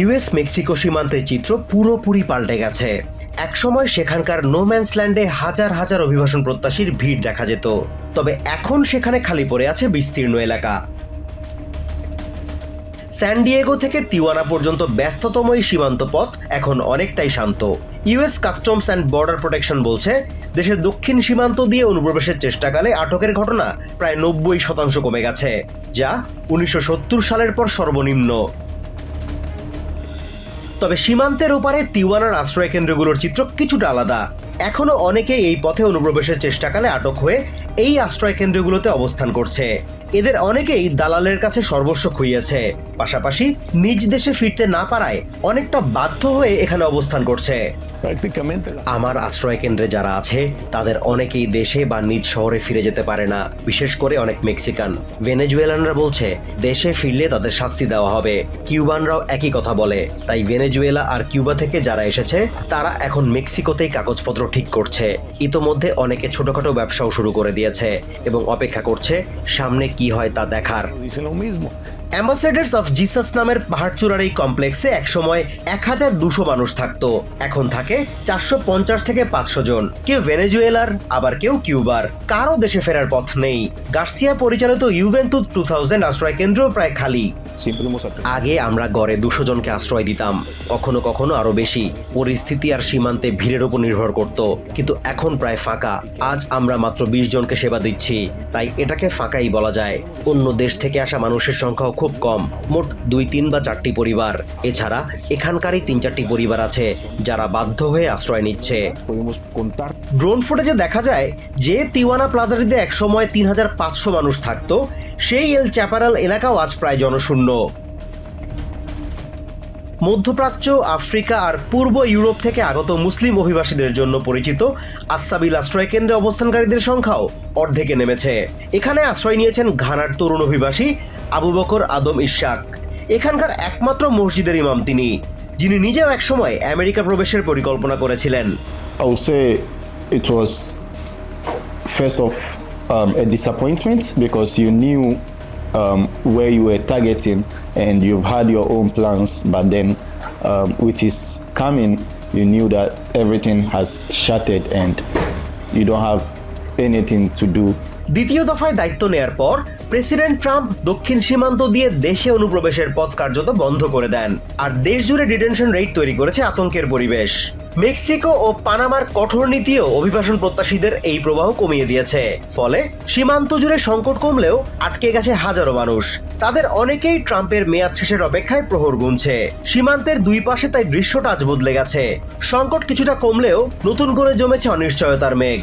US Mexico সীমান্তের চিত্র পুরোপুরি পাল্টে গেছে। একসময় সেখানকার নোম্যান্সল্যান্ডে হাজার হাজার অভিবাসন প্রত্যাশীর ভিড় দেখা যেত। তবে এখন সেখানে খালি পড়ে আছে বিস্তীর্ণ এলাকা। স্যান ডিয়েগো থেকে তিওয়ানা পর্যন্ত ব্যস্ততম এই সীমান্ত পথ এখন অনেকটাই শান্ত। US customs and border protection বলছে, দেশের দক্ষিণ সীমান্ত দিয়ে অনুপ্রবেশের চেষ্টাকালে আটকের ঘটনা প্রায় নব্বই শতাংশ কমে গেছে, যা উনিশশো সত্তর সালের পর সর্বনিম্ন। তবে সীমান্তের ওপারে তিওয়ানার আশ্রয় কেন্দ্রগুলোর চিত্র কিছুটা আলাদা। এখনও অনেকে এই পথে অনুপ্রবেশের চেষ্টাকালে আটক হয়ে এই আশ্রয় কেন্দ্রগুলোতে অবস্থান করছে। এদের অনেকেই দালালের কাছে সর্বস্ব খুইয়েছে। পাশাপাশি নিজ দেশে ফিরতে না পারায় অনেকটা বাধ্য হয়ে এখানে অবস্থান করছে। আমার আশ্রয় কেন্দ্রে যারা আছে তাদের অনেকেই দেশে বা নিজ শহরে ফিরে যেতে পারে না। বিশেষ করে অনেক মেক্সিকান। ভেনেজুয়েলানরা বলছে দেশে ফিরলে তাদের শাস্তি দেওয়া হবে। কিউবানরাও একই কথা বলে। তাই ভেনেজুয়েলা আর কিউবা থেকে যারা এসেছে তারা এখন মেক্সিকোতেই কাগজপত্র ঠিক করছে ইতোমধ্যে অনেকে ছোটখাটো ব্যবসাও শুরু করে দিয়েছে এবং অপেক্ষা করছে সামনে কি হয় তা দেখার. অ্যাম্বাসেডার্স অফ জিসাস নামের পাহাড়চূড়ার এই কমপ্লেক্সে একসময় এক হাজার দুশো মানুষ থাকতো। এখন থাকে চারশো পঞ্চাশ থেকে পাঁচশো জন। কেউ ভেনেজুয়েলার আবার কেউ কিউবার। কারও দেশে ফেরার পথ নেই। গার্সিয়া পরিচালিত ইউভেন্টু টু থাউজেন্ড আশ্রয় কেন্দ্র প্রায় খালি. আগে আমরা গড়ে দুশো জনকে আশ্রয় দিতাম। কখনো কখনো আরও বেশি। পরিস্থিতি আর সীমান্তে ভিড়ের উপর নির্ভর করত। কিন্তু এখন প্রায় ফাঁকা। আজ আমরা মাত্র বিশ জনকে সেবা দিচ্ছি। তাই এটাকে ফাঁকাই বলা যায়। অন্য দেশ থেকে আসা মানুষের সংখ্যাও খুব কম, মোট দুই, তিন বা চারটি পরিবার। এছাড়া এখানকারই তিন, চারটি পরিবার আছে যারা বাধ্য হয়ে আশ্রয় নিচ্ছে। ড্রোন ফুটেজে দেখা যায় যে তিওয়ানা প্লাজাটিতে একসময় তিন হাজার পাঁচশো মানুষ থাকতো। সেই এল চ্যাপারাল এলাকাও আজ প্রায় জনশূন্য। মধ্যপ্রাচ্য আফ্রিকা আর পূর্ব ইউরোপ থেকে আগত মুসলিম অভিবাসীদের জন্য পরিচিত আসাবিল আশ্রয় কেন্দ্রে অবস্থানকারীদের সংখ্যাও অর্ধেকে নেমেছে। এখানে আশ্রয় নিয়েছেন ঘানার তরুণ অভিবাসী আবু বকর আদম ইশাক। এখানকার একমাত্র মসজিদের ইমাম তিনি যিনি নিজেও একসময় আমেরিকা প্রবেশের পরিকল্পনা করেছিলেন। First of um, a because you knew um, where you were targeting and you've had your own plans, but then um, with his coming, you knew that everything has shattered and you don't have anything to do দ্বিতীয় দফায় দায়িত্ব নেয়ার পর president Trump দক্ষিণ সীমান্ত দিয়ে দেশে অনুপ্রবেশের পথ কার্যত বন্ধ করে দেন আর দেশ জুড়ে ডিটেনশন রেট তৈরি করেছে আতঙ্কের পরিবেশ। মেক্সিকো ও পানামার কঠোর নীতিও অভিবাসন প্রত্যাশীদের এই প্রবাহ কমিয়ে দিয়েছে। ফলে সীমান্ত জুড়ে সংকট কমলেও আটকে গেছে হাজারো মানুষ। তাদের অনেকেই ট্রাম্পের মেয়াদ শেষের অপেক্ষায় প্রহর গুনছে। সীমান্তের দুই পাশে তাই দৃশ্যটা আজ বদলে গেছে। সংকট কিছুটা কমলেও নতুন করে জমেছে অনিশ্চয়তার মেঘ।